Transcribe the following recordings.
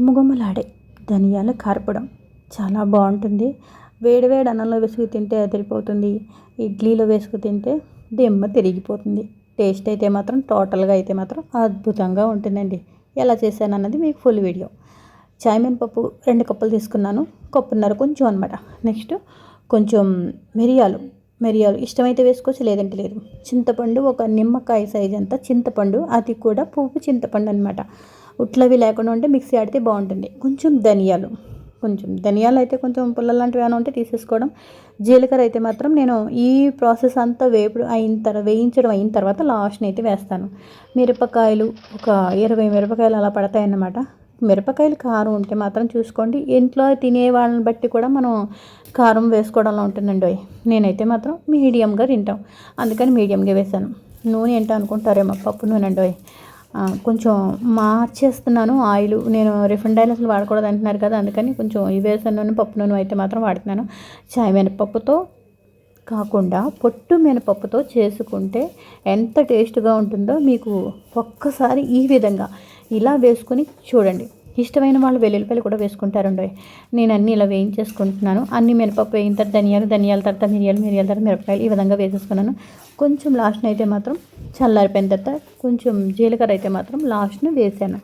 గుమగుమలాడే ధనియాల కారపొడం. చాలా బాగుంటుంది. వేడివేడి అన్నంలో వేసుకు తింటే అదిరిపోతుంది. ఇడ్లీలో వేసుకు తింటే దిమ్మ తిరిగిపోతుంది. టేస్ట్ అయితే మాత్రం టోటల్గా అయితే మాత్రం అద్భుతంగా ఉంటుందండి. ఎలా చేశాను అన్నది మీకు ఫుల్ వీడియో. చాయ్మెన్ పప్పు రెండు కప్పులు తీసుకున్నాను. కప్పున్నర కొంచెం అనమాట నెక్స్ట్ కొంచెం మిరియాలు. మిరియాలు ఇష్టమైతే వేసుకోవచ్చు లేదంటే లేదు. చింతపండు ఒక నిమ్మకాయ సైజ్ అంతా చింతపండు అది కూడా పువ్వు చింతపండు అనమాట ఉట్లవి లేకుండా ఉంటే మిక్సీ ఆడితే బాగుంటుంది. కొంచెం ధనియాలు కొంచెం ధనియాలు అయితే కొంచెం పుల్ల లాంటివి ఏమైనా ఉంటే తీసేసుకోవడం. జీలకర్ర అయితే మాత్రం నేను ఈ ప్రాసెస్ అంతా వేపుడు అయిన తర్వాత వేయించడం అయిన తర్వాత లాస్ట్ని అయితే వేస్తాను. మిరపకాయలు ఒక ఇరవై మిరపకాయలు అలా పడతాయన్నమాట. మిరపకాయలు కారం ఉంటే మాత్రం చూసుకోండి. ఇంట్లో తినే వాళ్ళని బట్టి కూడా మనం కారం వేసుకోవడంలో ఉంటుందండి నేనైతే మాత్రం మీడియంగా తింటాం. అందుకని మీడియంగా వేసాను. నూనె ఏంటో అనుకుంటారేమో పప్పు నూనె అండి కొంచెం మార్చేస్తున్నాను ఆయిల్. నేను రిఫండ్ ఆయిల్ అసలు వాడకూడదు అంటున్నారు కదా అందుకని కొంచెం ఈ వేసాను నూనె పప్పు నూనె అయితే మాత్రం వాడుతున్నాను. చాయ్ మినపప్పుతో కాకుండా పొట్టు మినపప్పుతో చేసుకుంటే ఎంత టేస్ట్గా ఉంటుందో మీకు ఒక్కసారి ఈ విధంగా ఇలా వేసుకొని చూడండి. ఇష్టమైన వాళ్ళు వెల్లుల్లిపాయలు కూడా వేసుకుంటారండి. నేను అన్నీ ఇలా వేయించేసుకుంటున్నాను. అన్ని మినపప్పు వేయిన తర్వాత ధనియాలు ధనియాల తర్వాత మిరియాలు మిరియాల తర్వాత మిరపకాయలు ఈ విధంగా వేసేసుకున్నాను. కొంచెం లాస్ట్ని అయితే మాత్రం చల్లారిపోయిన తర్వాత కొంచెం జీలకర్ర అయితే మాత్రం లాస్ట్ను వేసాను.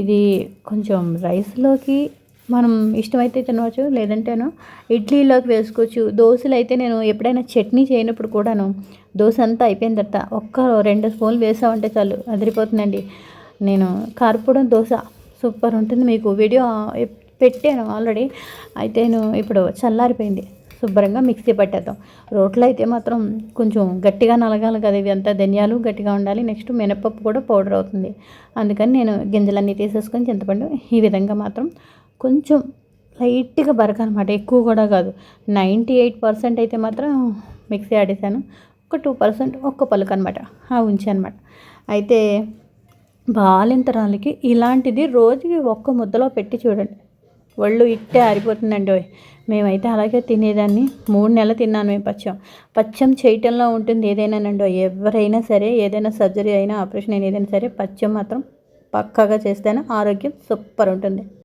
ఇది కొంచెం రైస్లోకి మనం ఇష్టమైతే తినవచ్చు లేదంటేను ఇడ్లీలోకి వేసుకోవచ్చు. దోశలు అయితే నేను ఎప్పుడైనా చట్నీ చేయనప్పుడు కూడాను దోశ అంతా అయిపోయిన తర్వాత ఒక్క రెండు స్పూన్లు వేసామంటే చాలు అదిరిపోతుందండి. నేను కారపొడి దోశ సూపర్ ఉంటుంది. మీకు వీడియో పెట్టాను ఆల్రెడీ. అయితే నేను ఇప్పుడు చల్లారిపోయింది. శుభ్రంగా మిక్సీ పట్టేద్దాం. రోట్లో అయితే మాత్రం కొంచెం గట్టిగా నలగాలి కదా ఇవి అంతా ధనియాలు గట్టిగా ఉండాలి. నెక్స్ట్ మినపప్పు కూడా పౌడర్ అవుతుంది. అందుకని నేను గింజలన్నీ తీసేసుకొని చింతపండు ఈ విధంగా మాత్రం కొంచెం లైట్గా బరక అనమాట ఎక్కువ కూడా కాదు. నైంటీ ఎయిట్ పర్సెంట్ అయితే మాత్రం మిక్సీ ఆడేసాను. ఒక టూ పర్సెంట్ ఒక్క పలుకు అనమాట ఆ ఉంచి అనమాట అయితే బాలింతరాలకి ఇలాంటిది రోజుకి ఒక్క ముద్దలో పెట్టి చూడండి. ఒళ్ళు ఇట్టే ఆరిపోతుందండి మేమైతే అలాగే తినేదాన్ని. మూడు నెలలు తిన్నాను మేము పచ్చం. పచ్చం చేయటంలో ఉంటుంది ఏదైనానండి ఎవరైనా సరే ఏదైనా సర్జరీ అయినా ఆపరేషన్ అయినా ఏదైనా సరే పచ్చం మాత్రం పక్కాగా చేస్తేనే ఆరోగ్యం సూపర్ ఉంటుంది.